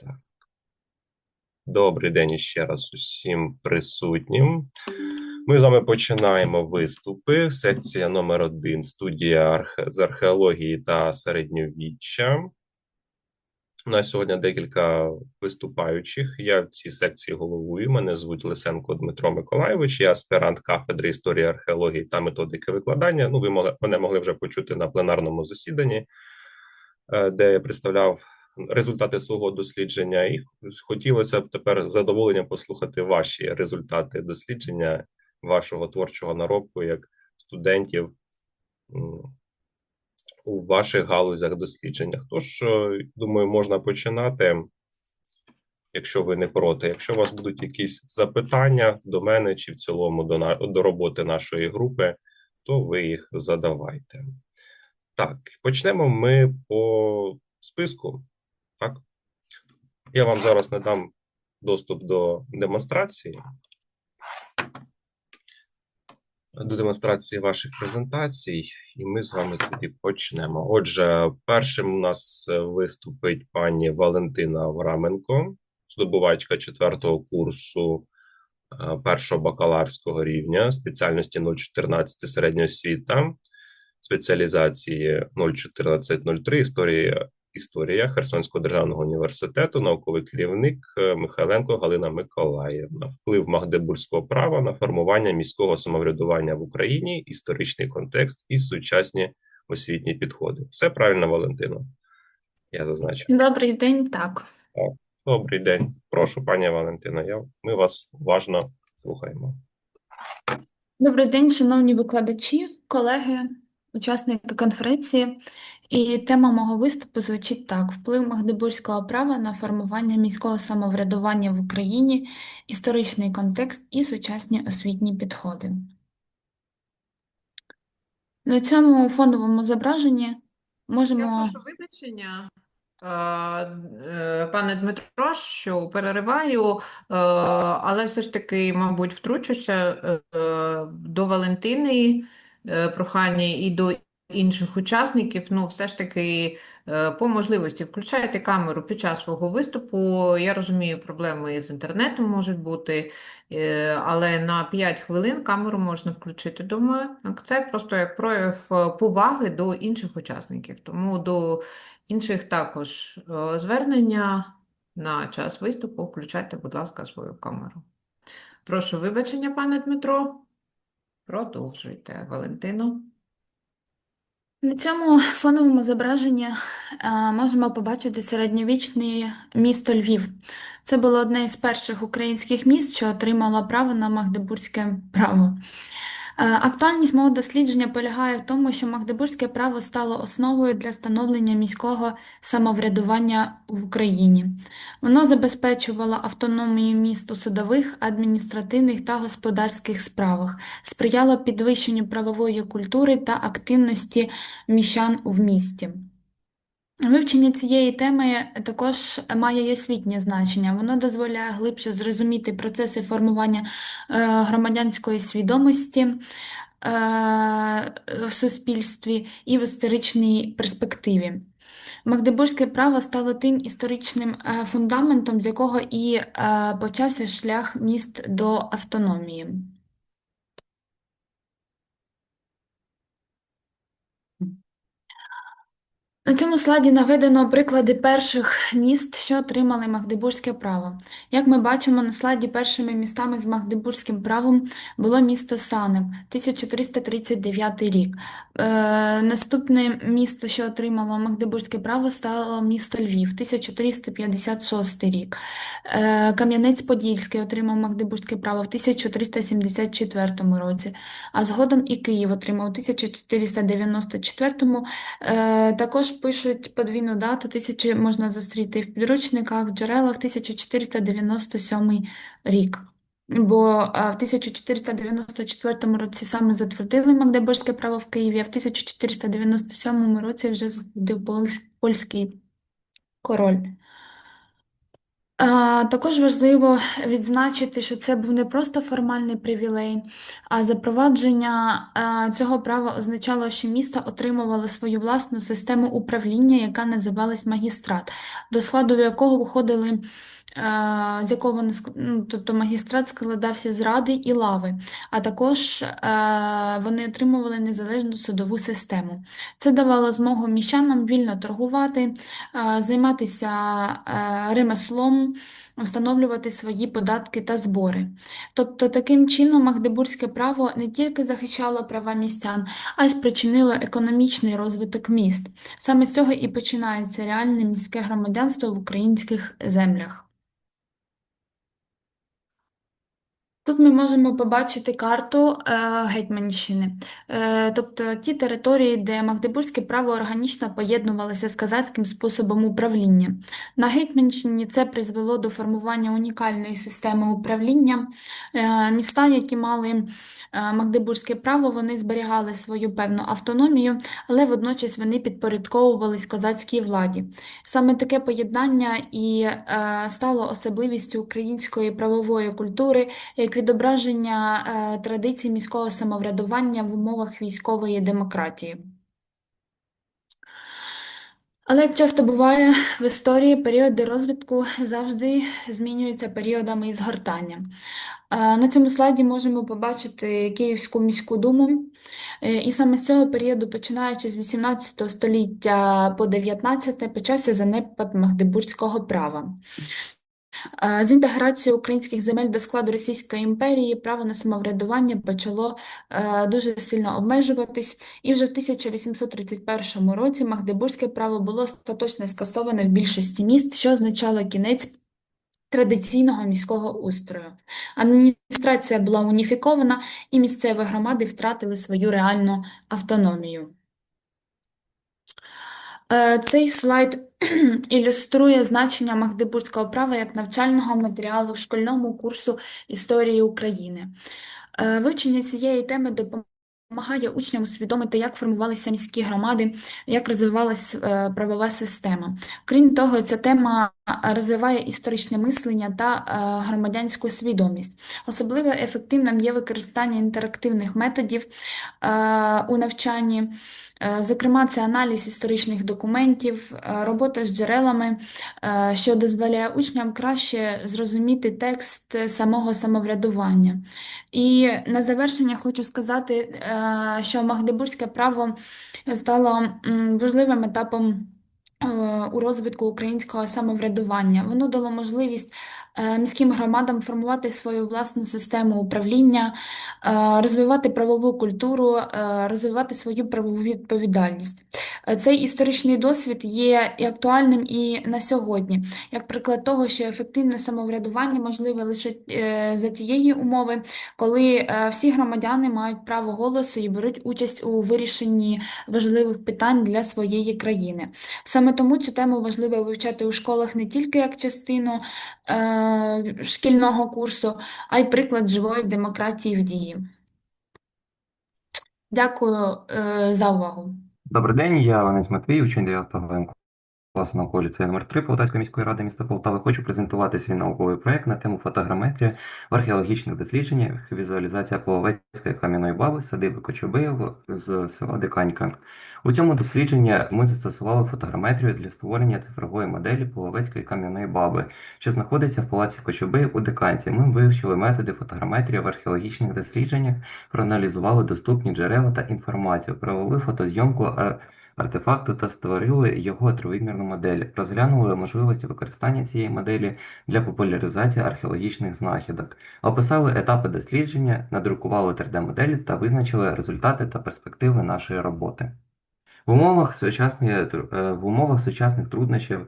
Так. Добрий день іще раз усім присутнім. Ми з вами починаємо виступи. Секція номер один студія архе... з археології та середньовіччя. У нас сьогодні декілька виступаючих. Я в цій секції головую. Мене звуть Лисенко Дмитро Миколайович. Я аспірант кафедри історії археології та методики викладання. Ну, ви мене могли вже почути на пленарному засіданні, е, де я представляв результати свого дослідження, і хотілося б тепер з задоволенням послухати ваші результати дослідження вашого творчого наробку як студентів у ваших галузях дослідження. Тож, е, думаю, можна починати, якщо ви не проти. Якщо у вас будуть якісь запитання до мене чи в цілому до, до роботи нашої групи, то ви їх задавайте. Так, почнемо ми по списку. Так. Я вам зараз надам доступ до демонстрації. До демонстрації ваших презентацій, і ми з вами тоді почнемо. Отже, першим у нас е, виступить пані Валентина Авраменко, здобувачка четвертого курсу е, першого бакалаврського рівня, спеціальності 014 середня освіта, спеціалізації 01403 історії історія Херсонського державного університету, науковий керівник е, Михайленко Галина Миколаївна. Вплив магдебурзького права на формування міського самоврядування в Україні, історичний контекст і сучасні освітні підходи. Все правильно, Валентино? Я зазначив. Добрий день, так. Добрий день. Прошу, пані Валентина. Я, ми вас уважно слухаємо. Добрий день, шановні викладачі, колеги, учасники конференції. І тема мого виступу звучить так: вплив магдебурзького права на формування міського самоврядування в Україні, історичний контекст і сучасні освітні підходи. На цьому фоновому зображенні Я можемо. прошу вибачення, е, пане Дмитро, що перериваю, е, але все ж таки, мабуть, втручуся е, до Валентини прохання і до інших учасників. Ну, все ж таки, е, по можливості включайте камеру під час свого виступу. Я розумію, проблеми з інтернетом можуть бути, е, але на 5 хвилин камеру можна включити. Думаю, це просто як прояв е, поваги до інших учасників. Тому до інших також е, звернення на час виступу включайте, будь ласка, свою камеру. Прошу вибачення, пане Дмитро. Продовжуйте, Валентино. На цьому фоновому зображенні е, можемо побачити середньовічне місто Львів. Це було одне із перших українських міст, що отримало право на магдебурзьке право. Е, Актуальність мого дослідження полягає в тому, що магдебурзьке право стало основою для становлення міського самоврядування в Україні. Воно забезпечувало автономію міст у судових, адміністративних та господарських справах, сприяло підвищенню правової культури та активності міщан в місті. Вивчення цієї теми також має й освітнє значення. Воно дозволяє глибше зрозуміти процеси формування е, громадянської свідомості е, в суспільстві і в історичній перспективі. Магдебурзьке право стало тим історичним е, фундаментом, з якого і почався шлях міст до автономії. На цьому слайді наведено приклади перших міст, що отримали Магдебурзьке право. Як ми бачимо на слайді, першими містами з Магдебурзьким правом було місто Санек, 1339 рік. Е, наступне місто, що отримало Магдебурзьке право, стало місто Львів, 1356 рік. Е, Кам'янець-Подільський отримав Магдебурзьке право в 1374 році, а згодом і Київ отримав у 1494 Е, Також пишуть подвійну дату, тисячі можна зустріти в підручниках, в джерелах 1497 рік. Бо е, в 1494 році саме затвердили Магдебурзьке право в Києві, а в 1497 році вже затвердив польський король. Також важливо відзначити, що це був не просто формальний привілей, а запровадження цього права означало, що місто отримувало свою власну систему управління, яка називалась магістрат, до складу якого входили, з якого ск- ну, тобто магістрат складався з ради і лави, а також вони отримували незалежну судову систему. Це давало змогу міщанам вільно торгувати, займатися ремеслом встановлювати свої податки та збори. Тобто таким чином Магдебурзьке право не тільки захищало права містян, а й спричинило економічний розвиток міст. Саме з цього і починається реальне міське громадянство в українських землях. Тут ми можемо побачити карту е, Гетьманщини, е, тобто ті території, де Магдебурзьке право органічно поєднувалося з казацьким способом управління. На Гетьманщині це призвело до формування унікальної системи управління. Е, Міста, які мали е, Магдебурзьке право, вони зберігали свою певну автономію, але водночас вони підпорядковувались козацькій владі. Саме таке поєднання і е, стало особливістю української правової культури як відображення е, традицій міського самоврядування в умовах військової демократії. Але як часто буває в історії, періоди розвитку завжди змінюються періодами згортання. Е, На цьому слайді можемо побачити Київську міську думу, Е, і саме з цього періоду, починаючи з 18 століття по 19, почався занепад Магдебурзького права. З інтеграцією українських земель до складу Російської імперії право на самоврядування почало е, дуже сильно обмежуватись, і вже в 1831 році Магдебурзьке право було остаточно скасоване в більшості міст, що означало кінець традиційного міського устрою. Адміністрація була уніфікована, і місцеві громади втратили свою реальну автономію. Е, Цей слайд ілюструє значення Магдебурзького права як навчального матеріалу в шкільному курсу історії України. Е, Вивчення цієї теми допомагає учням усвідомити, як формувалися міські громади, як розвивалась е, правова система. Крім того, ця тема розвиває історичне мислення та е, громадянську свідомість. Особливо ефективним є використання інтерактивних методів е, у навчанні. Е, Зокрема, це аналіз історичних документів, робота з джерелами, що дозволяє учням краще зрозуміти текст самого самоврядування. І на завершення хочу сказати, що Магдебурзьке право стало важливим етапом у розвитку українського самоврядування. Воно дало можливість е, міським громадам формувати свою власну систему управління, е, розвивати правову культуру, е, розвивати свою правову відповідальність. Е, Цей історичний досвід є і актуальним і на сьогодні, як приклад того, що ефективне самоврядування можливе лише е, за тієї умови, коли е, всі громадяни мають право голосу і беруть участь у вирішенні важливих питань для своєї країни. Саме тому цю тему важливо вивчати у школах не тільки як частину е, шкільного курсу, а й приклад живої демократії в дії. Дякую е, за увагу. Добрий день, я Ленець Матвій, учень 9 ВМ класу наукового ліцею номер 3 Полтавської міської ради міста Полтави. Хочу презентувати свій науковий проект на тему фотограметрія в археологічних дослідженнях, візуалізація Половецької кам'яної баби, садиби Кочубеєво з села Диканька. У цьому дослідженні ми застосували фотограметрію для створення цифрової моделі Половецької кам'яної баби, що знаходиться в палаці Кочубеїв у Диканці. Ми вивчили методи фотограметрії в археологічних дослідженнях, проаналізували доступні джерела та інформацію, провели фотозйомку артефакту та створили його тривимірну модель, розглянули можливості використання цієї моделі для популяризації археологічних знахідок, описали етапи дослідження, надрукували 3D-моделі та визначили результати та перспективи нашої роботи. В умовах сучасної, е, в умовах сучасних труднощів,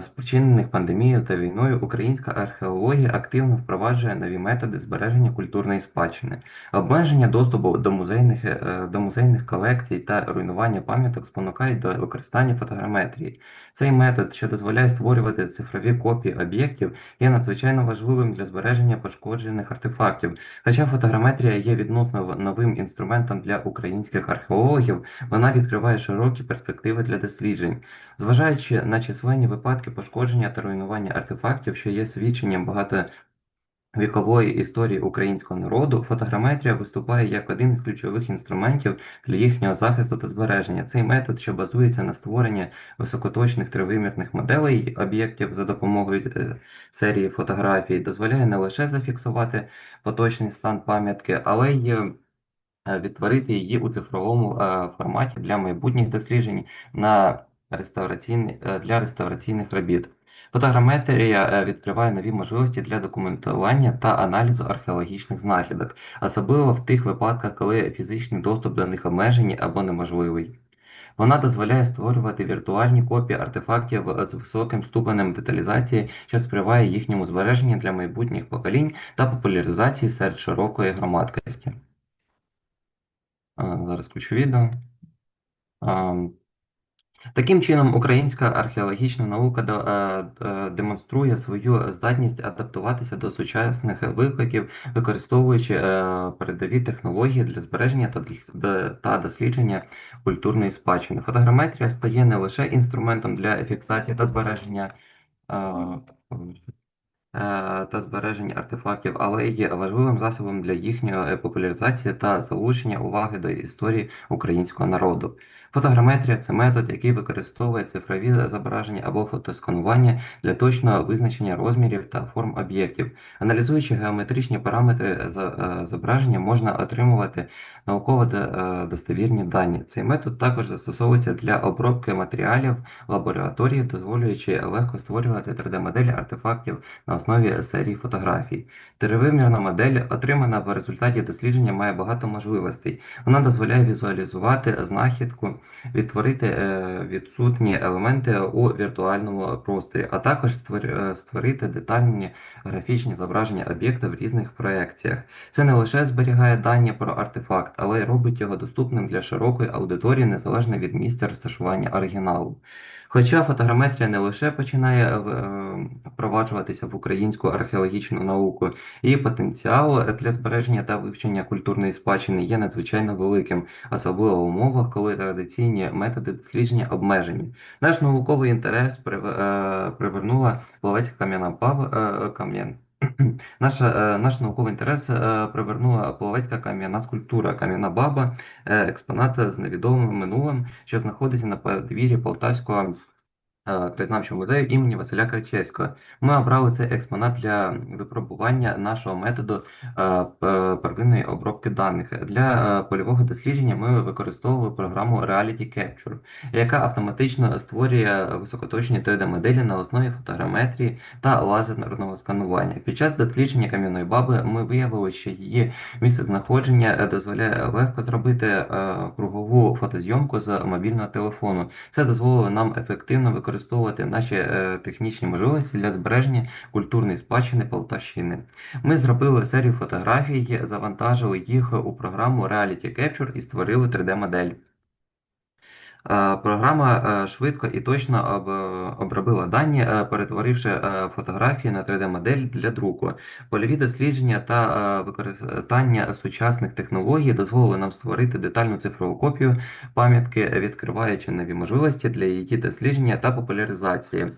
спричинених пандемією та війною, українська археологія активно впроваджує нові методи збереження культурної спадщини. Обмеження доступу до музейних, е, до музейних колекцій та руйнування пам'яток спонукають до використання фотограметрії. Цей метод, що дозволяє створювати цифрові копії об'єктів, є надзвичайно важливим для збереження пошкоджених артефактів. Хоча фотограметрія є відносно новим інструментом для українських археологів, вона відкриває широкі перспективи для досліджень. Зважаючи на численні випадки випадки пошкодження та руйнування артефактів, що є свідченням багатовікової історії українського народу, фотограметрія виступає як один із ключових інструментів для їхнього захисту та збереження. Цей метод, що базується на створенні високоточних тривимірних моделей об'єктів за допомогою е, серії фотографій, дозволяє не лише зафіксувати поточний стан пам'ятки, але й е, відтворити її у цифровому е, форматі для майбутніх досліджень на е, для реставраційних робіт. Фотограметрія е, відкриває нові можливості для документування та аналізу археологічних знахідок, особливо в тих випадках, коли фізичний доступ до них обмежений або неможливий. Вона дозволяє створювати віртуальні копії артефактів е, з високим ступенем деталізації, що сприває їхньому збереженню для майбутніх поколінь та популяризації серед широкої громадськості. Зараз включу відео. Таким чином, українська археологічна наука е, е, демонструє свою здатність адаптуватися до сучасних викликів, використовуючи е, передові технології для збереження та дослідження культурної спадщини. Фотограметрія стає не лише інструментом для фіксації та збереження та збереження артефактів, але й є важливим засобом для їхньої популяризації та залучення уваги до історії українського народу. Фотограметрія це метод, який використовує цифрові зображення або фотосканування для точного визначення розмірів та форм об'єктів. Аналізуючи геометричні параметри е, зображення, можна отримувати науково е, достовірні дані. Цей метод також застосовується для обробки матеріалів в лабораторії, дозволюючи легко створювати 3D-моделі артефактів на основі серії фотографій. Тривимірна модель, отримана в результаті дослідження, має багато можливостей. Вона дозволяє візуалізувати знахідку, відтворити е, відсутні елементи у віртуальному просторі, а також е, створити детальні графічні зображення об'єкта в різних проекціях. Це не лише зберігає дані про артефакт, але й робить його доступним для широкої аудиторії незалежно від місця розташування оригіналу. Хоча фотограметрія не лише починає е, впроваджуватися в українську археологічну науку, її потенціал для збереження та вивчення культурної спадщини є надзвичайно великим, особливо в умовах, коли традиційні методи дослідження обмежені. Наш науковий інтерес е, привернула Половецька кам'яна баба е, кам'ян. Наша, е, наш науковий інтерес е, привернула Половецька кам'яна скульптура, кам'яна баба, е, експонат з невідомим минулим, що знаходиться на подвір'ї Полтавського краєзнавчого музею імені Василя Кричевського. Ми обрали цей експонат для випробування нашого методу е, первинної обробки даних. Для е, польового дослідження ми використовували програму Reality Capture, яка автоматично створює високоточні 3D-моделі на основі фотограметрії та лазерного сканування. Під час дослідження кам'яної баби ми виявили, що її місцезнаходження е, дозволяє легко зробити е, кругову фотозйомку з мобільного телефону. Це дозволило нам ефективно використовувати наші е, технічні можливості для збереження культурної спадщини Полтавщини. Ми зробили серію фотографій, завантажили їх у програму Reality Capture і створили 3D-модель. Е, Програма е, швидко і точно обробила дані, е, перетворивши фотографії на 3D-модель для друку. Польові дослідження та використання сучасних технологій дозволили нам створити детальну цифрову копію пам'ятки, відкриваючи нові можливості для її дослідження та популяризації.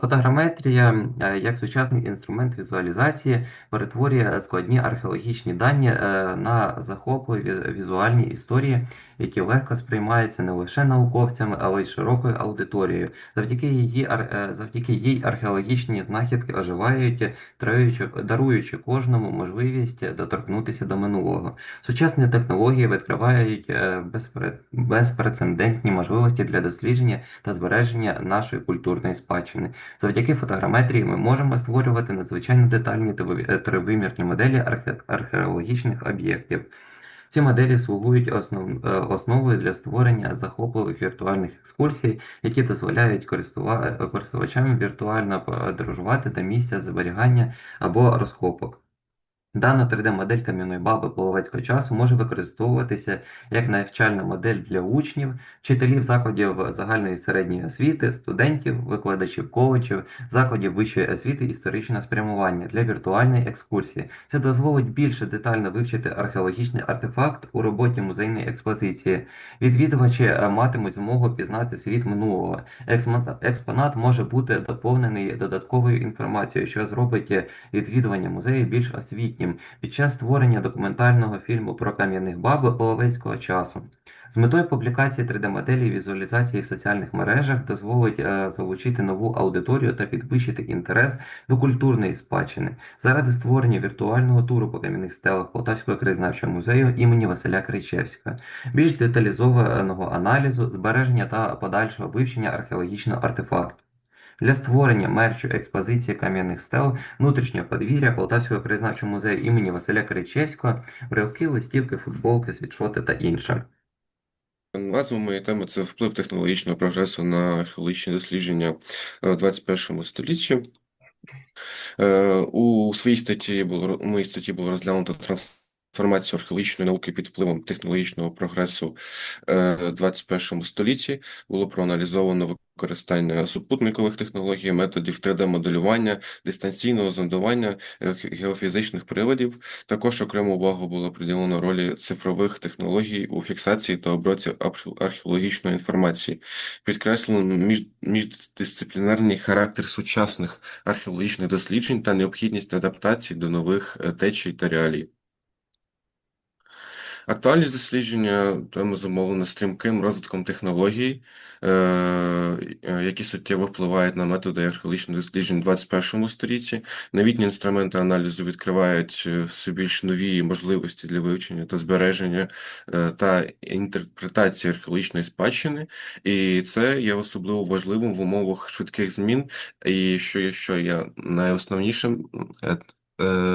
Фотограметрія як сучасний інструмент візуалізації перетворює складні археологічні дані на захопливі візуальні історії, які легко сприймаються не лише науковцями, але й широкою аудиторією. Завдяки її, е, завдяки їй археологічні знахідки оживають, даруючи, кожному можливість доторкнутися до минулого. Сучасні технології відкривають е, безпрецедентні можливості для дослідження та збереження нашої культурної спадщини. Завдяки фотограметрії ми можемо створювати надзвичайно детальні та е, тривимірні моделі архе- археологічних об'єктів. Ці моделі слугують основ, е, основою для створення захопливих віртуальних екскурсій, які дозволяють е, користувачам віртуально подорожувати до місця зберігання або розкопок. Дана 3D-модель кам'яної баби половецького часу може використовуватися як навчальна модель для учнів, вчителів закладів загальної середньої освіти, студентів, викладачів коледжів, закладів вищої освіти історичного спрямування для віртуальної екскурсії. Це дозволить більше детально вивчити археологічний артефакт у роботі музейної експозиції. Відвідувачі е, матимуть змогу пізнати світ минулого. Експонат, може бути доповнений додатковою інформацією, що зробить е, відвідування музею більш освітнім під час створення документального фільму про кам'яних баб половецького часу. З метою публікації 3D-моделі і візуалізації в соціальних мережах дозволить е, залучити нову аудиторію та підвищити інтерес до культурної спадщини заради створення віртуального туру по кам'яних стелах Полтавського краєзнавчого музею імені Василя Кричевського, більш деталізованого аналізу, збереження та подальшого вивчення археологічного артефакту. Для створення мерчу експозиції кам'яних стел внутрішнього подвір'я Полтавського краєзнавчого музею імені Василя Кричевського, брелки, листівки, футболки, світшоти та інше. Назва моєї теми це вплив технологічного прогресу на археологічні дослідження е, в 21 столітті. Е, У своїй статті було моїй статті було розглянуто трансформацію археологічної науки під впливом технологічного прогресу е, в 21 столітті. Було проаналізовано використання супутникових технологій, методів 3D-моделювання, дистанційного зондування, е, геофізичних приладів. Також окрему увагу було приділено ролі цифрових технологій у фіксації та обробці археологічної інформації. Підкреслено між, міждисциплінарний характер сучасних археологічних досліджень та необхідність адаптації до нових е, течій та реалій. Актуальність дослідження теми зумовлена стрімким розвитком технологій, е, е, які суттєво впливають на методи археологічних досліджень в 21 столітті. Новітні інструменти аналізу відкривають е, все більш нові можливості для вивчення та збереження та інтерпретації археологічної спадщини, і це є особливо важливим в умовах швидких змін, і що що є найосновнішим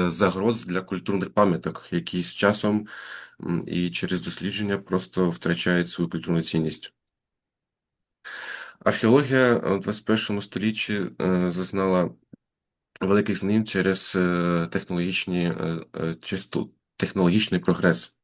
загроз для культурних пам'яток, які з часом і через дослідження просто втрачають свою культурну цінність. Археологія у 21 столітті е, зазнала великих змін через технологічні, е, чисто технологічний прогрес.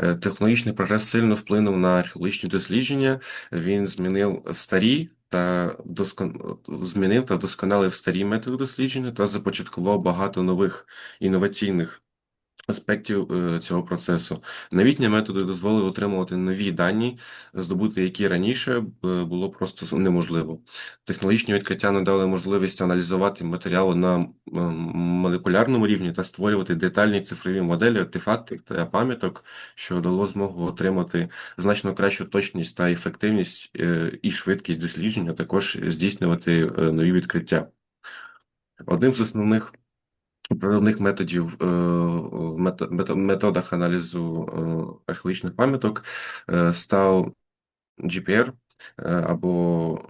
Е, Технологічний прогрес сильно вплинув на археологічні дослідження. Він змінив старі та вдоскон... змінив та вдосконалив старі методи дослідження та започаткував багато нових інноваційних аспектів е, цього процесу. Новітні методи дозволили отримувати нові дані, здобути які раніше було просто неможливо. Технологічні відкриття надали можливість аналізувати матеріали на молекулярному рівні та створювати детальні цифрові моделі артефактів та пам'яток, що дало змогу отримати значно кращу точність та ефективність е, і швидкість дослідження, також здійснювати е, нові відкриття. Одним з основних Природних методів е, мето- мето- методах аналізу е, археологічних пам'яток е, став GPR або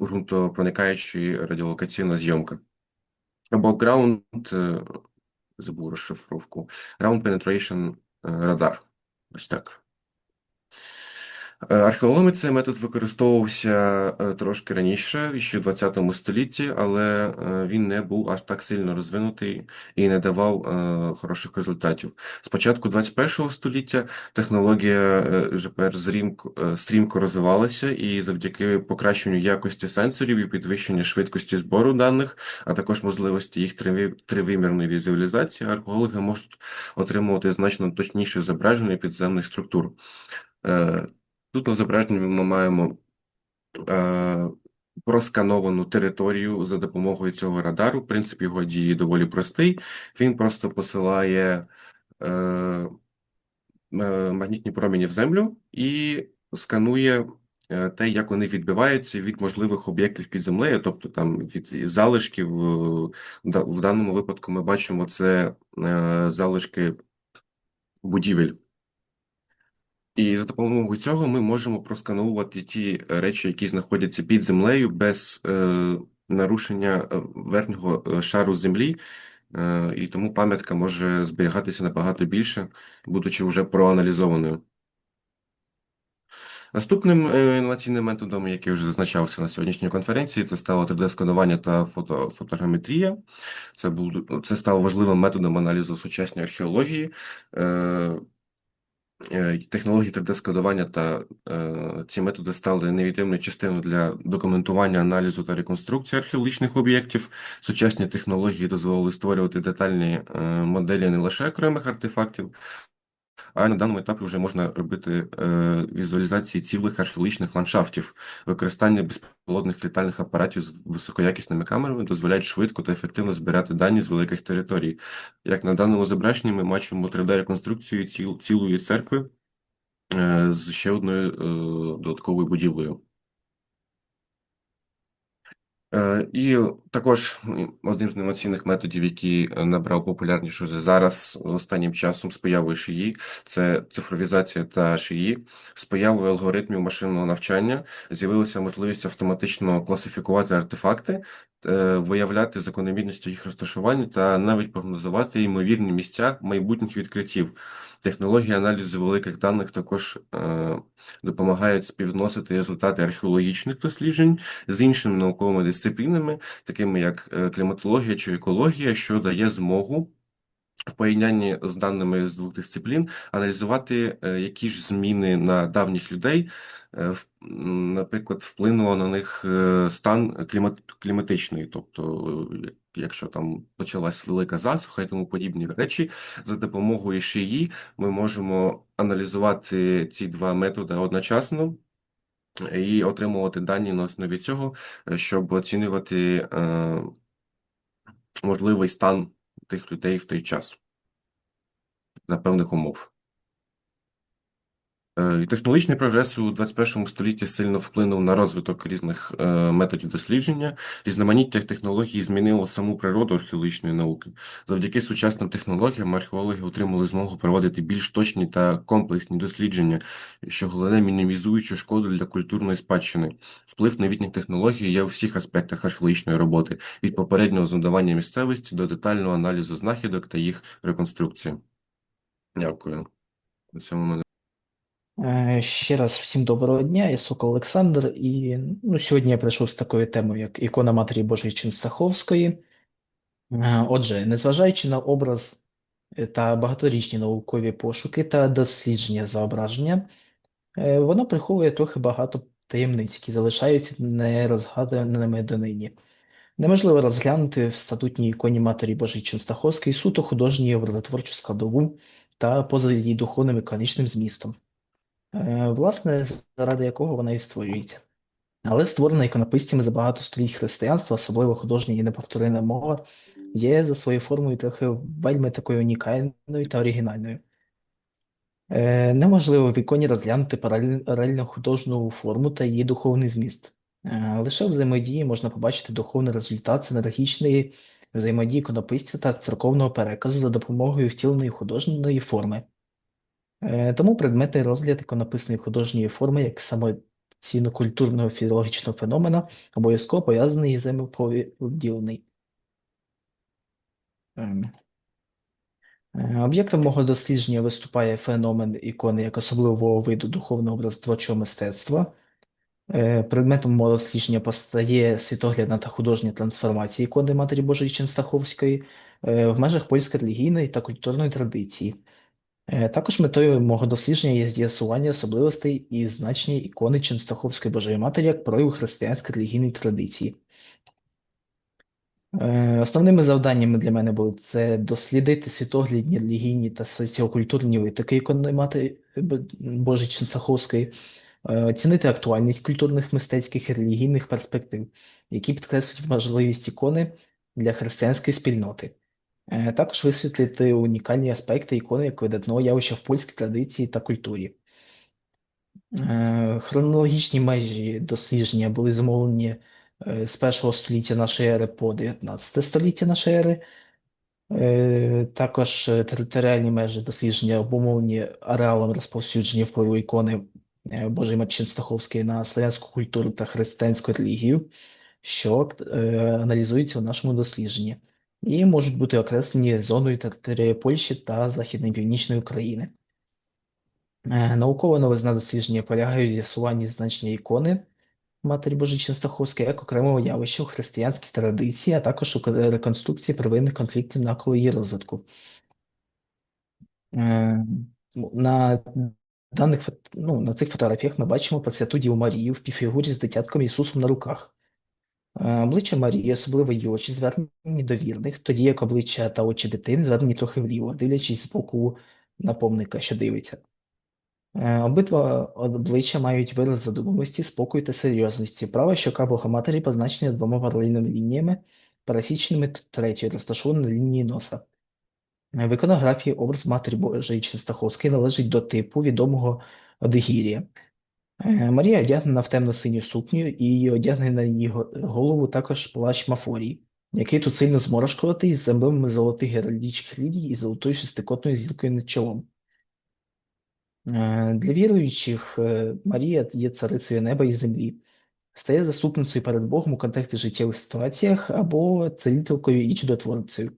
ґрунтопроникаючий радіолокаційна зйомка, або Ground, забув розшифровку, Ground Penetration Radar. Ось так. Е, Археологами цей метод використовувався е, трошки раніше, ще в 20 столітті, але е, він не був аж так сильно розвинутий і не давав хороших результатів. З початку 21 століття технологія ЖПР стрімко розвивалася, і завдяки покращенню якості сенсорів і підвищенню швидкості збору даних, а також можливості їх тривимірної візуалізації, археологи можуть отримувати значно точніше зображення підземних структур. Тут на зображенні ми маємо е, проскановану територію за допомогою цього радару. Принцип його дії доволі простий. Він просто посилає е, е, магнітні промені в землю і сканує е, те, як вони відбиваються від можливих об'єктів під землею, тобто там від залишків. В даному випадку ми бачимо це е, залишки будівель. І за допомогою цього ми можемо просканувати ті речі, які знаходяться під землею, без е, нарушення е, верхнього е, шару землі, е, і тому пам'ятка може зберігатися набагато більше, будучи вже проаналізованою. Наступним е, інноваційним методом, який вже зазначався на сьогоднішній конференції, це стало 3D-сканування та фото, фотограметрія. Це був це стало важливим методом аналізу сучасної археології. Е, Е, Технології 3D-складування та е, ці методи стали невід'ємною частиною для документування, аналізу та реконструкції археологічних об'єктів. Сучасні технології дозволили створювати детальні е, моделі не лише окремих артефактів, а на даному етапі вже можна робити е, візуалізації цілих археологічних ландшафтів. Використання безпілотних літальних апаратів з високоякісними камерами дозволяють швидко та ефективно збирати дані з великих територій. Як на даному зображенні ми бачимо 3D-реконструкцію ціл, цілої церкви е, з ще одною е, додатковою будівлею. Е, І також одним з інноваційних методів, який е, набрав популярність уже зараз останнім часом з появою шиї, це цифровізація та шиї. З появою алгоритмів машинного навчання з'явилася можливість автоматично класифікувати артефакти, е, виявляти закономірності їх розташування та навіть прогнозувати ймовірні місця майбутніх відкриттів. Технології аналізу великих даних також е, допомагають співвносити результати археологічних досліджень з іншими науковими дисциплінами, такими як е, кліматологія чи екологія, що дає змогу в порівнянні з даними з двох дисциплін аналізувати, е, які ж зміни на давніх людей, наприклад, вплинуло на них стан клімат, кліматичний, тобто, якщо там почалась велика засуха і тому подібні речі, за допомогою шиї ми можемо аналізувати ці два методи одночасно і отримувати дані на основі цього, щоб оцінювати е, можливий стан тих людей в той час за певних умов. Е, Технологічний прогрес у 21 столітті сильно вплинув на розвиток різних е, методів дослідження. Різноманіття технологій змінило саму природу археологічної науки. Завдяки сучасним технологіям археологи отримали змогу проводити більш точні та комплексні дослідження, що головне мінімізуючи шкоду для культурної спадщини. Вплив новітніх технологій є у всіх аспектах археологічної роботи, від попереднього зондування місцевості до детального аналізу знахідок та їх реконструкції. Дякую. На цьому мене Ще раз всім доброго дня, я Сокол Олександр, і ну, сьогодні я прийшов з такою темою, як ікона Матері Божої Ченстаховської. Е, Отже, незважаючи на образ е, та багаторічні наукові пошуки та дослідження зображення, е, воно приховує трохи багато таємниць, які залишаються нерозгаданими донині. Неможливо розглянути в статутній іконі Матері Божої Ченстаховської суто художню образотворчу складову та поза її духовним і канонічним змістом. Е, Власне, заради якого вона і створюється. Але створена іконописцями за багато століть християнства, особливо художня і неповторена мова, є за своєю формою трохи вельми такою унікальною та оригінальною. Е, Неможливо в іконі розглянути паралельно художню форму та її духовний зміст. Е, Лише в взаємодії можна побачити духовний результат синергічної взаємодії іконописця та церковного переказу за допомогою втіленої художньої форми. Е, Тому предметний розгляд іконописної художньої форми як самоцінно культурного філологічного феномена обов'язково пов'язаний і взаємоповділений. Ем. Е, Об'єктом мого дослідження виступає феномен ікони як особливого виду духовного образотворчого мистецтва. Е, Предметом мого дослідження постає світоглядна та художня трансформація ікони Матері Божої Ченстаховської в межах польської релігійної та культурної традиції. Е, Також метою мого дослідження є з'ясування особливостей і значення ікони Ченстаховської Божої Матері як прояву християнської релігійної традиції. Е, Основними завданнями для мене були це дослідити світоглядні, релігійні та соціокультурні витоки ікони Матері Божої Ченстаховської, е, оцінити актуальність культурних, мистецьких і релігійних перспектив, які підкреслюють важливість ікони для християнської спільноти. Е, Також висвітлити унікальні аспекти ікони як видатного явища в польській традиції та культурі. Хронологічні межі дослідження були зумовлені з першого століття нашої ери по 19 століття нашої ери. Також територіальні межі дослідження обумовлені ареалом розповсюдження впливу ікони Божої Матері Ченстаховської на слов'янську культуру та християнську релігію, що аналізуються у нашому дослідженні і можуть бути окреслені зоною території Польщі та Західної північної України. Е, Наукова новизна дослідження полягає у з'ясуванні значення ікони Матері Божої Ченстаховської як окремого явища у християнській традиції, а також у реконструкції первинних конфліктів навколо її розвитку. Е, На даних ну, на цих фотографіях ми бачимо Пресвяту Діву Марію в півфігурі з дитятком Ісусом на руках. Е, Обличчя Марії, особливо її очі, звернені до вірних, тоді як обличчя та очі дитини звернені трохи вліво, дивлячись з боку напомника, що дивиться. Е, Обидва обличчя мають вираз задумливості, спокою та серйозності. Права щока Богоматері позначена двома паралельними лініями, пересіченими третьою, розташованою на лінії носа. Е, В іконографії образ Матері Божої Ченстаховської належить до типу відомого Одегір'я. Е, Марія одягнена в темно-синю сукню і одягнений на її голову також плащ Мафорії, який тут сильно зморшкуватий з емблемами золотих геральдичних ліній і золотою шестикотною зіркою над чолом. Е, Для віруючих е, Марія є царицею неба і землі, стає заступницею перед Богом у контексті життєвих ситуаціях або целителькою і чудотворцею.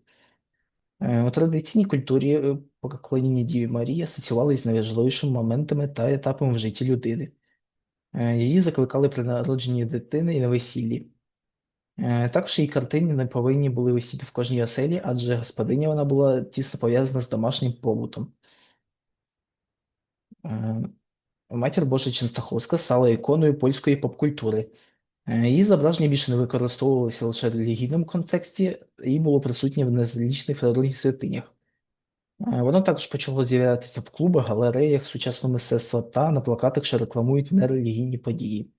У традиційній культурі поклоніння Діві Марії асоціювалися з найважливішими моментами та етапами в житті людини. Е, Її закликали при народженні дитини і на весіллі. Е, Також її картини не повинні були висіти в кожній оселі, адже господиня вона була тісно пов'язана з домашнім побутом. Е, Матір Божа Ченстаховська стала іконою польської попкультури. Її зображення більше не використовувалося лише в релігійному контексті і було присутнє в незалічних природних святинях. Воно також почало з'являтися в клубах, галереях сучасного мистецтва та на плакатах, що рекламують нерелігійні події.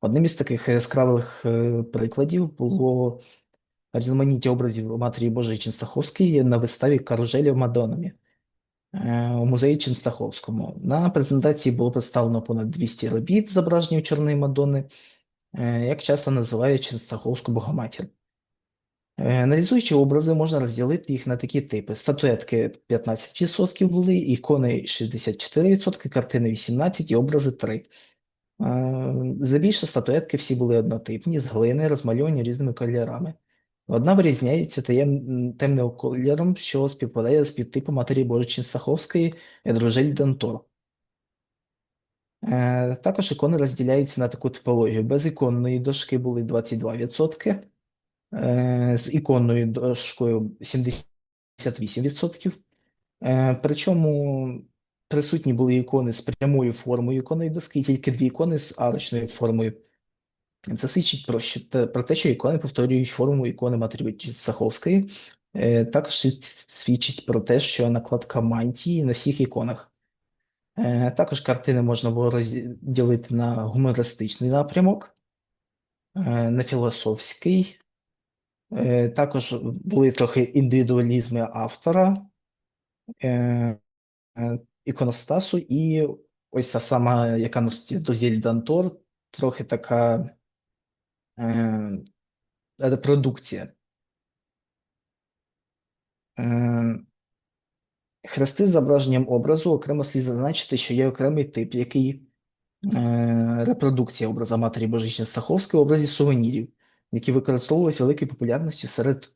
Одним із таких яскравих е, прикладів було різноманіття образів Матері Божої Ченстаховської на виставі «Каружелі в Мадонамі» е, у музеї Ченстаховському. На презентації було представлено понад 200 робіт зображення Чорної Мадонни, е, як часто називають Ченстаховську Богоматір. Е, Аналізуючи образи, можна розділити їх на такі типи: статуетки 15% були, ікони 64%, картини 18% і образи 3%. Е, Здебільшого статуетки всі були однотипні, з глини, розмальовані різними кольорами. Одна вирізняється таєм, темним кольором, що співпадає з підтипом Матері Божої Ченстаховської Едрожель Дантор. Е, Також ікони розділяються на таку типологію. Без іконної дошки були 22%, е, з іконною дошкою 78%. Е, Причому присутні були ікони з прямою формою іконної доски, тільки дві ікони з арочною формою. Це свідчить про, що, про те, що ікони повторюють форму ікони Матері Ченстаховської. Е, Також свідчить про те, що накладка мантії на всіх іконах. Е, Також картини можна було розділити на гумористичний напрямок, е, на філософський. Е, Також були трохи індивідуалізми автора, е, е, іконостасу, і ось та сама, яка носить Дозіль Дантор, трохи така репродукція. Хрести з зображенням образу окремо слід зазначити, що є окремий тип, який репродукція образа Матері Божої Ченстаховської в образі сувенірів, які використовувалися великою популярністю серед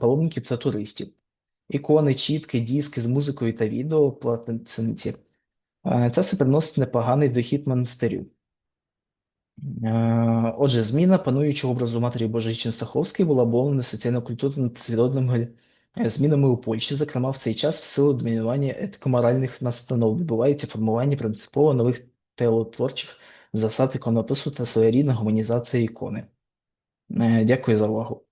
паломників та туристів. Ікони, чітки, диски з музикою та відео, платниці. Це все приносить непоганий дохід монастирю. Отже, зміна пануючого образу Матері Божої Ченстаховської була обумовлена соціально-культурними та свідомими е, змінами у Польщі. Зокрема, в цей час в силу домінування етико-моральних настанов відбувається формування принципово нових теотворчих засад іконопису та своєрідна гуманізація ікони. Е, Дякую за увагу.